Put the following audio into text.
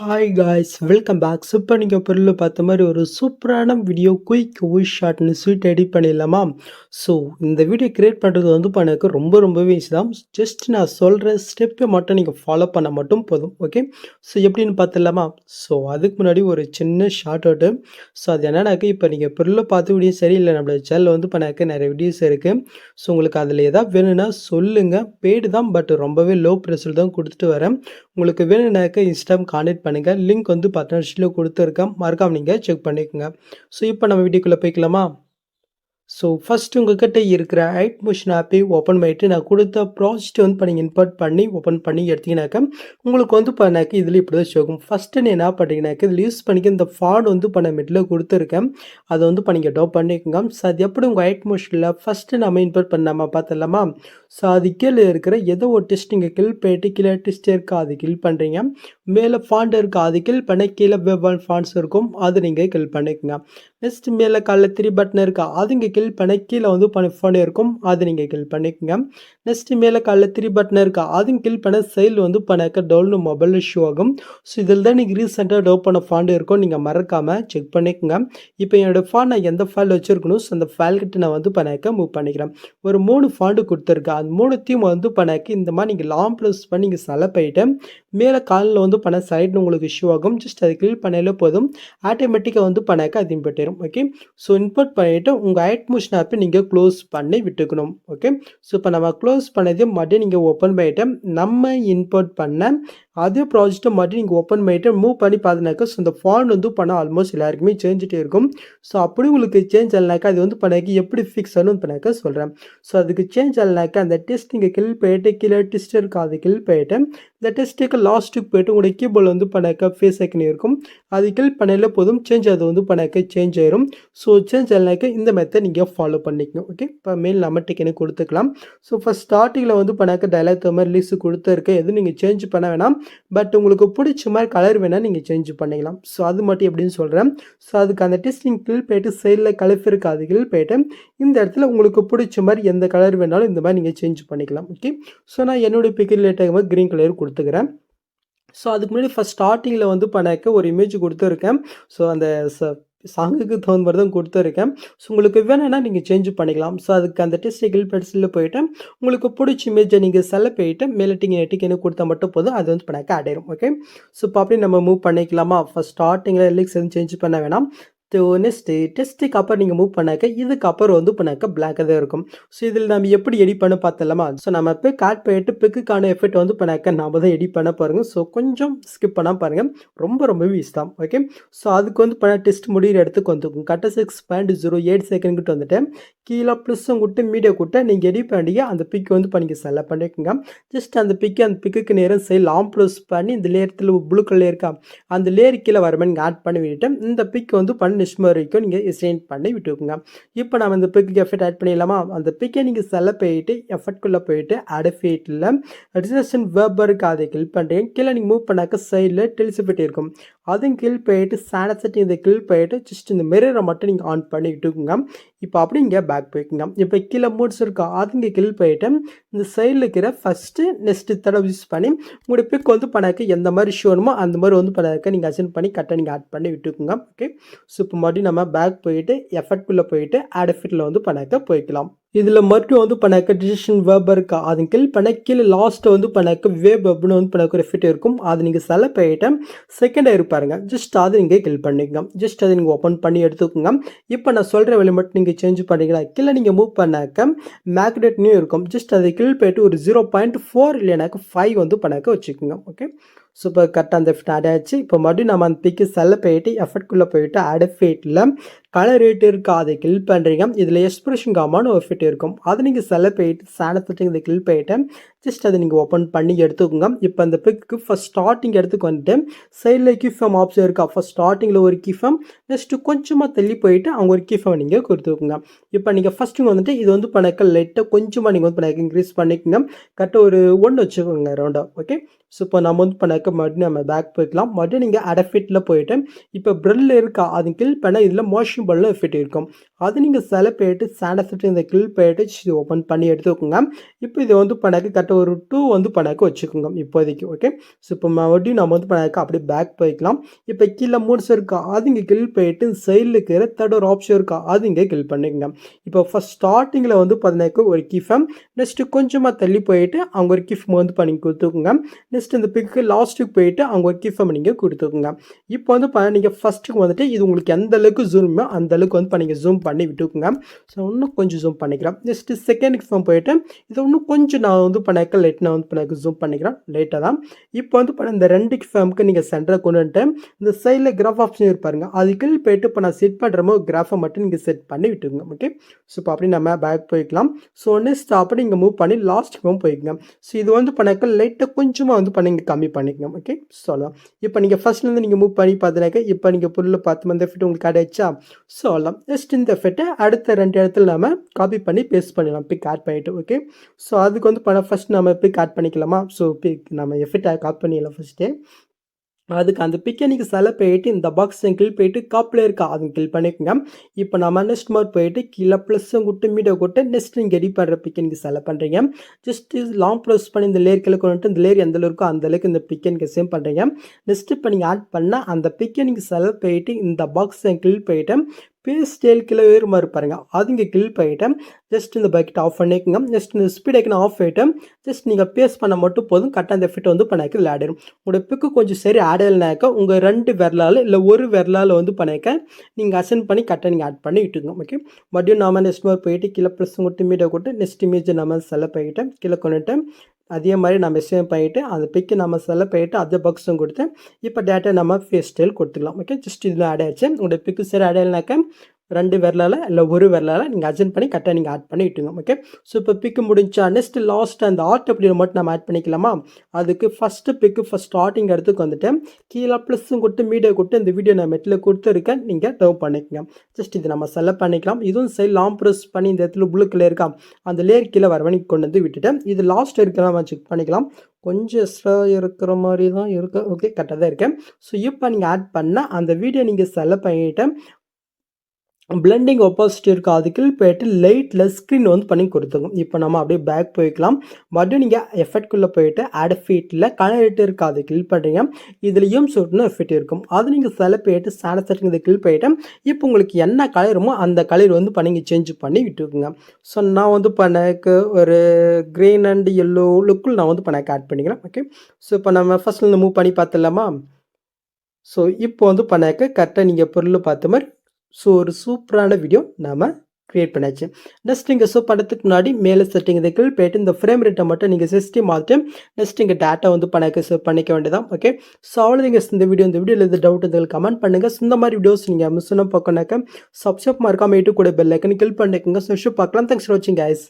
Hi guys welcome back super நீங்கள் பொருளில் பார்த்த மாதிரி ஒரு சூப்பரான வீடியோ குயிக் ஒய் ஷார்ட்னு ஸ்வீட் எடிட் பண்ணிடலாமா? ஸோ இந்த வீடியோ கிரியேட் பண்ணுறது வந்து பண்ணக்கு ரொம்ப ரொம்பவே ஈஸி தான். ஜஸ்ட் நான் சொல்கிற ஸ்டெப்பை மட்டும் நீங்கள் ஃபாலோ பண்ண மட்டும் போதும் ஓகே ஸோ எப்படின்னு பார்த்துடலாமா? ஸோ அதுக்கு முன்னாடி ஒரு சின்ன ஷார்ட் அவுட்டு ஸோ அது என்னன்னாக்க இப்போ நீங்கள் பொருளில் பார்த்து வீடியோ சரி இல்லை நம்மளோட சேனலில் வந்து பண்ணாக்க நிறைய வீடியோஸ் இருக்குது ஸோ உங்களுக்கு அதில் எதாவது வேணும்னா சொல்லுங்கள் பெய்டு தான் பட் ரொம்பவே லோ ப்ரெஷர் தான் கொடுத்துட்டு வரேன். உங்களுக்கு வேணும்னாக்க இன்ஸ்டாம் கான்டெக்ட் பண்ணுங்கள் லிங்க் வந்து பார்த்தீங்கன்னா கொடுத்துருக்கேன். மறக்காம நீங்கள் செக் பண்ணிக்கோங்க. ஸோ இப்போ நம்ம வீடியோக்குள்ளே போய்க்கலாமா? ஸோ ஃபஸ்ட்டு உங்ககிட்ட இருக்கிற ஐட் மோஷன் ஆப்பை ஓப்பன் பண்ணிட்டு நான் கொடுத்த ப்ராஜெக்ட் வந்து இப்போ நீங்கள் இன்பர்ட் பண்ணி ஓப்பன் பண்ணி எடுத்தீங்கன்னாக்கா உங்களுக்கு வந்து பண்ணாக்க இதில் இப்படி தான் ஷோகும் ஃபஸ்ட்டு நீ என்ன பண்ணுறீங்கனாக்கா இதில் யூஸ் பண்ணிக்க இந்த ஃபார்டு வந்து பண்ண மிட்டில் கொடுத்துருக்கேன். அதை வந்து இப்போ நீங்கள் பண்ணிக்கோங்க. ஸோ அது எப்படி உங்கள் ஐட் மோஷனில் ஃபஸ்ட்டு நம்ம இன்பர்ட் பண்ணாம பார்த்துடலாமா? ஸோ அது கீழே இருக்கிற ஏதோ ஒரு டெஸ்ட் நீங்கள் கில் போயிட்டு கீழே டெஸ்ட் இருக்கா அது கில் பண்ணுறீங்க மேலே ஃபாண்ட் இருக்கா அது கில் பண்ண கீழே வெவ்வால் ஃபாண்ட்ஸ் இருக்கும். அது நீங்கள் கில் பண்ணிக்கோங்க. நெக்ஸ்ட் மேலே காலில் த்ரீ பட்டன் இருக்கா. அது இங்கே கில் பண்ண கீழே வந்து பண்ண ஃபோன் இருக்கும். அது நீங்கள் கில் பண்ணிக்கோங்க. நெக்ஸ்ட் மேலே காலில் த்ரீ பட்டன் இருக்கா. அதுவும் கில் பண்ண சைடில் வந்து பண்ணாக்க டவுன் மொபைல் இஷ்யூ ஆகும். ஸோ இதில் தான் நீங்கள் ரீசெண்டாக டவுன் பண்ண ஃபாண்டு இருக்கும். நீங்கள் மறக்காமல் செக் பண்ணிக்கோங்க. இப்போ என்னோடய ஃபாண்ட் நான் எந்த ஃபைல் வச்சுருக்கணும் ஸோ அந்த ஃபைல் கிட்ட நான் வந்து பண்ணாக்க மூவ் பண்ணிக்கிறேன். ஒரு மூணு ஃபாண்டு கொடுத்துருக்கேன் அந்த மூணுத்தையும் வந்து பண்ணாக்க இந்த மாதிரி நீங்கள் லாங் ப்ளஸ் பண்ணி நீங்கள் செலப் பண்ணிட்டு மேலே காலில் வந்து பண்ண சைடு உங்களுக்கு இஷ்யூ ஆகும். ஜஸ்ட் அதை கிளிக் பண்ணாலே போதும். ஆட்டோமேட்டிக்காக வந்து பண்ணாக்க அது இம்பெட்டிரும் ஓகே ஸோ இன்புட் பண்ணிவிட்டு உங்கள் ஐட் மோஷன் ஆப்பை நீங்கள் க்ளோஸ் பண்ணி விட்டுக்கணும் ஓகே ஸோ இப்போ நம்ம க்ளோஸ் பண்ணதையும் மறுபடியும் நீங்கள் ஓப்பன் பண்ணிவிட்டு நம்ம இன்புட் பண்ண அதே ப்ராஜெக்ட்டை மட்டும் நீங்கள் ஓப்பன் பண்ணிவிட்டு மூவ் பண்ணி பார்த்தினாக்கா ஸோ இந்த ஃபாண்ட் வந்து பண்ண ஆல்மோஸ்ட் எல்லாருக்குமே சேஞ்சிட்டே இருக்கும். ஸோ அப்படி உங்களுக்கு சேஞ்ச் ஆகலனாக்கா அது வந்து பண்ணாக்கி எப்படி ஃபிக்ஸ் ஆகணும் பண்ணாக்க சொல்கிறேன் ஸோ அதுக்கு சேஞ்ச் ஆகலனாக்கா அந்த டெஸ்ட் நீங்கள் கில் போயிட்டு கீழே டெஸ்ட் இருக்கா அது கில் போயிட்டு இந்த டெஸ்ட்டுக்கு லாஸ்ட்டுக்கு போய்ட்டு உங்களுடைய கீபோர்டில் வந்து பண்ணாக்க ஃபேஸ் ஐக்கன் இருக்கும். அது கில் பண்ணல போதும் சேஞ்ச் அது வந்து பண்ணாக்க சேஞ்ச் ஆயிரும். ஸோ சேஞ்ச் ஆகலனாக்க இந்த மெத்தட் நீங்கள் ஃபாலோ பண்ணிக்கணும் ஓகே இப்போ மெயில் நம்ம டிக்கெனு கொடுத்துக்கலாம். ஸோ ஃபஸ்ட் ஸ்டார்டிங்கில் வந்து பண்ணாக்க டயலாக் மாதிரி லிஸ்ட் கொடுத்துருக்கு. எதுவும் நீங்கள் சேஞ்ச் பண்ண வேணாம். பட் உங்களுக்கு பிடிச்ச மாதிரி கலர் வேணால் நீங்கள் சேஞ்ச் பண்ணிக்கலாம். ஸோ அது மட்டும் எப்படின்னு சொல்கிறேன் ஸோ அதுக்கு அந்த டெஸ்டிங் கில் போயிட்டு சைடில் கலர் இருக்கு அது கில் போயிட்டு இந்த இடத்துல உங்களுக்கு பிடிச்ச மாதிரி எந்த கலர் வேணாலும் இந்த மாதிரி நீங்கள் சேஞ்ச் பண்ணிக்கலாம். ஓகே ஸோ நான் என்னுடைய பிக்கர் லேட்டாக மாதிரி க்ரீன் கலர் கொடுத்துக்கிறேன். ஸோ அதுக்கு முன்னாடி ஃபஸ்ட் ஸ்டார்டிங்கில் வந்து பண்ணாக்க ஒரு இமேஜ் கொடுத்துருக்கேன். ஸோ அந்த சாங்குக்கு தகுந்த மாதிரி தான் கொடுத்துருக்கேன். ஸோ உங்களுக்கு வேணும்னா நீங்கள் சேஞ்ச் பண்ணிக்கலாம். ஸோ அதுக்கு அந்த டெஸ்ட் கில் பெட்ஸில் போயிட்டு உங்களுக்கு பிடிச்ச இமேஜை நீங்கள் செலக்ட் போயிட்டு மேலட்டிங் நெட்டிங் டிக்கெனு கொடுத்தா மட்டும் போதும். அது வந்து பண்ணாக்க ஆடிடும் ஓகே ஸோ இப்போ அப்படியே நம்ம மூவ் பண்ணிக்கலாமா? ஃபஸ்ட் ஸ்டார்டிங்கில் லிக்ஸ் எதுவும் சேஞ்ச் பண்ண வேணாம். நெக்ஸ்ட்டு டெஸ்ட்டுக்கு அப்புறம் நீங்கள் மூவ் பண்ணாக்க இதுக்கப்புறம் வந்து பண்ணாக்க பிளாக்காக தான் இருக்கும். ஸோ இதில் நம்ம எப்படி எடிட் பண்ண பார்த்தலாமா ஸோ நம்ம இப்போ காட் போயிட்டு பிக்குக்கான எஃபெக்ட் வந்து பண்ணாக்க நம்ம தான் எடிட் பண்ண பாருங்கள் ஸோ கொஞ்சம் ஸ்கிப் பண்ணால் பாருங்கள் ரொம்ப ரொம்பவே ஈஸ் தான். ஓகே ஸோ அதுக்கு வந்து பண்ண டெஸ்ட் முடிகிற இடத்துக்கு வந்துக்கும் கட்ட six point zero eight second கிட்ட வந்துட்டு கீழே ப்ளஸ்ஸும் கூட்டு மீடியா கூட்ட நீங்கள் எடிட் பண்ணி அந்த பிக் வந்து பண்ணிக்க செலக்ட் பண்ணிக்கோங்க. ஜஸ்ட் அந்த பிக்கு அந்த பிக்குக்கு நேரம் சரி லாங் ப்ளஸ் பண்ணி இந்த லேயரத்தில் ப்ளூ கலர் இருக்கா அந்த லேயர் கீழே வர ஆட் பண்ணி விட்டுட்டு இந்த பிக் வந்து பண்ணி நிஷ்ம வரைக்கும் நீங்கள் எஸ்டெயின் பண்ணி விட்டுக்கோங்க. இப்போ நம்ம இந்த பிக்கு எஃபெக்ட் ஆட் பண்ணிடலாமா? அந்த பிக்கை நீங்கள் செல்ல போயிட்டு எஃபெக்ட்குள்ளே போயிட்டு அடஃபீட்டில் ரிசர்வேஷன் வேர்பருக்கு அதை கில் பண்ணுறீங்க கீழே நீங்கள் மூவ் பண்ணாக்க சைடில் டெலிசிபிட்டி இருக்கும். அதுவும் கீழ் போயிட்டு சானசட்டி இந்த இதை கில் போயிட்டு ஜஸ்ட் இந்த மிரரை மட்டும் நீங்கள் ஆன் பண்ணி விட்டுக்குங்க. இப்போ அப்படி இங்கே பேக் போய்க்குங்க. இப்போ கீழே மூட்ஸ் இருக்கா? அது இங்கே கில் போயிட்டு இந்த சைடில் இருக்கிற ஃபஸ்ட்டு நெக்ஸ்ட்டு தடவை யூஸ் பண்ணி உங்களுடைய பிக் வந்து பண்ணாக்க எந்த மாதிரி ஷோனுமோ அந்த மாதிரி வந்து பண்ணாக்க நீங்கள் அசென்ட் பண்ணி கரெக்டாக நீங்கள் ஆட் பண்ணி விட்டுக்குங்க. ஓகே ஸோ இப்போ மறுபடியும் நம்ம பேக் போயிட்டு எஃபெக்ட்குள்ளே போயிட்டு ஆட் எஃபெக்டில் வந்து பண்ணாக்க போய்க்கலாம். இதில் மட்டும் வந்து பண்ணாக்க டிசிஷன் வேப் இருக்கா? அதன் கில் பண்ண கீழே லாஸ்ட்டை வந்து பண்ணாக்க வேப் அப்படின்னு வந்து பண்ணாக்க ஒரு இருக்கும். அது நீங்கள் செலக்ட் பண்ணிட்டு செகண்டாக இருப்பாருங்க ஜஸ்ட் அதை நீங்கள் கில் பண்ணிக்கோங்க. ஜஸ்ட் அதை நீங்கள் ஓப்பன் பண்ணி எடுத்துக்கோங்க. இப்போ நான் சொல்கிற வேலை மட்டும் நீங்கள் சேஞ்ச் பண்ணிக்கலாம் கீழே நீங்கள் மூவ் பண்ணாக்க மேக்னெட்னியும் இருக்கும். ஜஸ்ட் அதை கில் போயிட்டு ஒரு ஜீரோ பாயிண்ட் ஃபோர் இல்லைனாக்க ஃபைவ் வந்து பண்ணாக்க வச்சுக்கோங்க. ஓகே சூப்பர் கரெக்டாக அந்த எஃபெக்ட் ஆட் ஆச்சு. இப்போ மறுபடியும் நம்ம அந்த பிக்கு செல்ல போயிட்டு எஃபெக்ட்குள்ளே போயிட்டு அடஃபேட்டில் கலர் ரேட் இருக்கா? அதை கில் பண்ணுறீங்க இதில் எக்ஸ்பிரஷன் காமான்னு ஒரு ஃபிட் இருக்கும். அதை நீங்கள் செல்ல போயிட்டு சேனத்திட்டு இதை கில் போயிட்டு ஜஸ்ட் அதை நீங்கள் ஓப்பன் பண்ணி எடுத்துக்கோங்க. இப்போ அந்த பிக்கு ஃபஸ்ட் ஸ்டார்டிங் எடுத்துக்கு வந்துட்டு சைடில் கிஃபம் ஆப்ஷன் இருக்கா? ஃபஸ்ட் ஸ்டார்டிங்கில் ஒரு கிஃபம் நெக்ஸ்ட்டு கொஞ்சமாக தள்ளி போயிட்டு அவங்க ஒரு கிஃபம் நீங்கள் கொடுத்துக்கோங்க. இப்போ நீங்கள் ஃபஸ்ட்டு வந்துட்டு இது வந்து பணக்க லைட்டாக கொஞ்சமாக நீங்கள் வந்து பணக்க இன்க்ரீஸ் பண்ணிக்கோங்க. கரெக்டாக ஒரு ஒன்று வச்சுக்கோங்க ரவுண்டாக ஓகே ஸோ இப்போ நம்ம வந்து பண்ணாக்க மறுபடியும் நம்ம பேக் போய்க்கலாம். மறுபடியும் நீங்கள் அடஃபிட்டில் போயிட்டு இப்போ ப்ரெல்லில் இருக்கா? அது கில் பண்ணால் இதில் மோஷன் பல்லும் எஃபெக்ட் இருக்கும். அது நீங்கள் சில போயிட்டு சாண்டை இந்த கில் இது ஓப்பன் பண்ணி எடுத்துக்கோங்க. இப்போ இதை வந்து பணக்கு கரெக்டாக ஒரு டூ வந்து பணக்கு வச்சுக்கோங்க இப்போதைக்கு ஓகே ஸோ இப்போ மறுபடியும் நம்ம வந்து பணக்கு அப்படியே பேக் போய்க்கலாம். இப்போ கீழே மூணு இருக்கா? அது இங்கே கில் போயிட்டு சைடில் இருக்கிற தேர்ட் ஒரு ஆப்ஷன் இருக்கா? அது இங்கே கில் பண்ணிக்கோங்க. இப்போ ஃபஸ்ட் ஸ்டார்டிங்கில் வந்து பார்த்தீங்கன்னாக்க ஒரு கிஃபம் நெக்ஸ்ட்டு கொஞ்சமாக தள்ளி போயிட்டு அவங்க ஒரு கிஃப் வந்து பண்ணி கொடுத்துக்கோங்க. நெக்ஸ்ட் இந்த பிக்கு லாஸ்ட்டுக்கு போயிட்டு அவங்க ஒரு கிஃபம் நீங்கள் கொடுத்துக்கோங்க. இப்போ வந்து நீங்கள் ஃபஸ்ட்டுக்கு வந்துட்டு இது உங்களுக்கு எந்த அளவுக்கு ஜூமோ அந்த அளவுக்கு வந்து பண்ணிங்க ஜூம் பண்ணி விட்டுக்குங்க. ஸோ இன்னும் கொஞ்சம் ஜூம் பண்ணிக்கிறேன் நெக்ஸ்ட்டு செகண்ட் ஃபார்ம் போயிட்டு இதை இன்னும் கொஞ்சம் நான் வந்து பண்ணாக்க லைட் நான் வந்து பண்ணாக்க ஜூம் பண்ணிக்கிறேன் லேட்டாக தான். இப்போ வந்து பண்ண இந்த ரெண்டு கிஃபம்க்கு நீங்கள் சென்டரை கொண்டு வந்துட்டு இந்த சைடில் கிராஃப் ஆப்ஷன் இருப்பாருங்க அதுக்கு போயிட்டு இப்போ நான் செட் பண்ணுறமோ கிராஃபை மட்டும் நீங்கள் செட் பண்ணி விட்டுருங்க ஓகே ஸோ இப்போ அப்படி நம்ம பேக் போய்க்கலாம். ஸோ நெக்ஸ்ட் அப்படி நீங்கள் மூவ் பண்ணி லாஸ்ட்டுக்கும் போய்க்குங்க. ஸோ இது வந்து பண்ணாக்க லைட்டாக கொஞ்சமாக வந்து பண்ணி இங்கே கம்மி பண்ணிக்கங்க. ஓகே சொல்லலாம் இப்போ நீங்கள் ஃபஸ்ட்லேருந்து நீங்கள் மூவ் பண்ணி பார்த்தினாக்க இப்போ நீங்கள் பொருள் பார்த்து மந்த ஃபிட் உங்களுக்கு கிடைச்சா சொல்லலாம் ஜஸ்ட் இந்த எஃபெக்ட்டை அடுத்த ரெண்டு இடத்துல நம்ம காப்பி பண்ணி பேஸ்ட் பண்ணிடலாம். பிக் ஆட் பண்ணிவிட்டு ஓகே ஸோ அதுக்கு வந்து பண்ண ஃபஸ்ட் நம்ம பிக் ஆட் பண்ணிக்கலாமா? ஸோ பிக் நம்ம எஃபிட்டை காப்பி பண்ணிடலாம் ஃபஸ்ட்டு அதுக்கு அந்த பிக்கை நீங்கள் செலக்ட் போயிட்டு இந்த பாக்ஸ் கில் போயிட்டு காப்பில் இருக்கா? அது கில் பண்ணிக்கோங்க. இப்போ நம்ம நெக்ஸ்ட் மார்க் போயிட்டு கீழே ப்ளஸ்ஸும் கூட்டு மீடியோ கொடுத்து நெக்ஸ்ட் நீங்கள் ரெடி பண்ணுற பிக்கை நீங்கள் செலக்ட் பண்ணுறீங்க ஜஸ்ட் லாங் ப்ரெஸ் பண்ணி இந்த லேர் கீழே கொண்டு இந்த லேர் எந்த இருக்கோ அந்த அளவுக்கு இந்த பிக்கை நீங்கள் சேம் பண்ணுறீங்க நெக்ஸ்ட் இப்போ நீங்கள் ஆட் பண்ணால் அந்த பிக்கை நீங்கள் செலக்ட் போயிட்டு இந்த பாக்ஸ் கில் போயிட்டு பேஸ் ஸ்டேல் கீழே வேறு மாதிரி பாருங்க. அது இங்கே கில் பண்ணிவிட்டேன் ஜஸ்ட் இந்த பக்கெட் ஆஃப் பண்ணிக்கோங்க. ஜஸ்ட் இந்த ஸ்பீட் ஐக்கன் ஆஃப் ஆகிட்டேன் ஜஸ்ட் நீங்கள் பேஸ் பண்ண மட்டும் போதும். கரெக்டாக அந்த ஃபிட் வந்து பண்ணாக்க விளையாடிடும் உங்களோட பிக்கு கொஞ்சம் சரி ஆட் உங்கள் ரெண்டு விரலால் இல்லை ஒரு விரலால் வந்து பண்ணிக்க நீங்கள் அசன் பண்ணி கரெக்டாக நீங்கள் ஆட் பண்ணி விட்டுங்க ஓகே மறுபடியும் நாம நெக்ஸ்ட் மாதிரி போயிட்டு கீழே ப்ளஸ் கொடுத்து மீடியா கொடுத்து நெக்ஸ்ட் இமேஜ் நம்ம செலக்ட் பண்ணிட்டேன் கீழே கொண்டுட்டேன் அதே மாதிரி நம்ம சேவ் பண்ணிவிட்டு அந்த பிக்கு நம்ம செலக்ட் பண்ணிவிட்டு அதே பாக்ஸும் கொடுத்து இப்போ டேட்டா நம்ம ஃபேஸ் ஸ்டைல் கொடுத்துக்கலாம். ஓகே ஜஸ்ட் இதில் ஆட் ஆயிடுச்சு. உங்களுடைய பிக்கு சரி ஆட் ஆகலைனாக்கா ரெண்டு விரலால் இல்லை ஒரு விரலால் நீங்கள் அஜென்ட் பண்ணி கரெக்டாக நீங்கள் ஆட் பண்ணி விட்டுங்க ஓகே ஸோ இப்போ பிக்கு முடிஞ்சா நெக்ஸ்ட் லாஸ்ட் அந்த ஆர்ட் அப்படி மட்டும் நம்ம ஆட் பண்ணிக்கலாமா? அதுக்கு ஃபஸ்ட்டு பிக்கு ஃபஸ்ட் ஸ்டார்டிங் இடத்துக்கு வந்துட்டு கீழே ப்ளஸ்ஸும் கொடுத்து மீடியா கொடுத்து இந்த வீடியோ நான் மெட்டில் கொடுத்துருக்கேன். நீங்கள் டவ் பண்ணிக்கோங்க. ஜஸ்ட் இது நம்ம செலக்ட் பண்ணிக்கலாம். இதுவும் சரி லாங் ப்ரெஸ் பண்ணி இந்த இடத்துல புளுக்கில் இருக்கா? அந்த லேயர் கீழே வரவணைக்கு கொண்டு வந்து விட்டுட்டேன் இது லாஸ்ட் இருக்கலாம் நம்ம செக் பண்ணிக்கலாம். கொஞ்சம் எக்ஸ்ட்ரா இருக்கிற மாதிரி தான் இருக்குது ஓகே கரெக்டாக தான் இருக்கேன் ஸோ இப்போ நீங்கள் ஆட் பண்ணால் அந்த வீடியோ நீங்கள் செலக்ட் பண்ணிவிட்டு பிளெண்டிங் ஒப்பாசிட்டி இருக்குது அதுக்கு போயிட்டு லைட்டில் ஸ்க்ரீன் வந்து பண்ணி கொடுத்துங்க இப்போ நம்ம அப்படியே பேக் போய்க்கலாம். மறுபடியும் நீங்கள் எஃபெக்ட்குள்ளே போயிட்டு ஆட் ஃபீட்டில் கனெக்ட் இருக்குது அது கில் பண்ணுறீங்க இதுலேயும் சொட்டுன்னு எஃபெக்ட் இருக்கும். அது நீங்கள் சில போயிட்டு சேனல் செட்டிங் இதை கில் போயிட்டு இப்போ உங்களுக்கு என்ன கலருமோ அந்த கலர் வந்து பண்ணி சேஞ்ச் பண்ணி விட்டுருக்குங்க ஸோ நான் வந்து பண்ணக்கு ஒரு க்ரீன் அண்ட் எல்லோ லுக்கில் நான் வந்து பண்ணக்கு ஆட் பண்ணிக்கிறேன். ஓகே ஸோ இப்போ நம்ம ஃபஸ்ட்டில் மூவ் பண்ணி பார்த்துலாமா ஸோ இப்போ வந்து பண்ணாக்க கரெக்டாக நீங்கள் பொருள் பார்த்த மாதிரி ஸோ ஒரு சூப்பரான வீடியோ நாம் க்ரியேட் பண்ணியாச்சு நெக்ஸ்ட் இங்கே ஸோ படத்துக்கு முன்னாடி மேலே செட்டிங் இதை போயிட்டு இந்த ஃப்ரேம் ரேட்டை மட்டும் நீங்கள் சிஸ்டி மாற்றிட்டு நெக்ஸ்ட் இங்கே டேட்டா வந்து பண்ணக்க சேவ் பண்ணிக்க வேண்டியதான் ஓகே ஸோ அவ்வளோ நீங்கள் இந்த வீடியோ இந்த வீடியோவில் எது டவுட் இருந்தாலும் கமெண்ட் பண்ணுங்கள் இந்த மாதிரி வீடியோஸ் நீங்கள் மிஸ் பண்ண பார்க்கணாக்க சப்ஸ்கிரைப் மறக்காமல் யூடியூப் கூட பெல் ஐக்கன் கிளிக் பண்ணிக்கோங்க. ஸோ பார்க்கலாம். தேங்க்ஸ் ஃபார் வாட்சிங் கைஸ்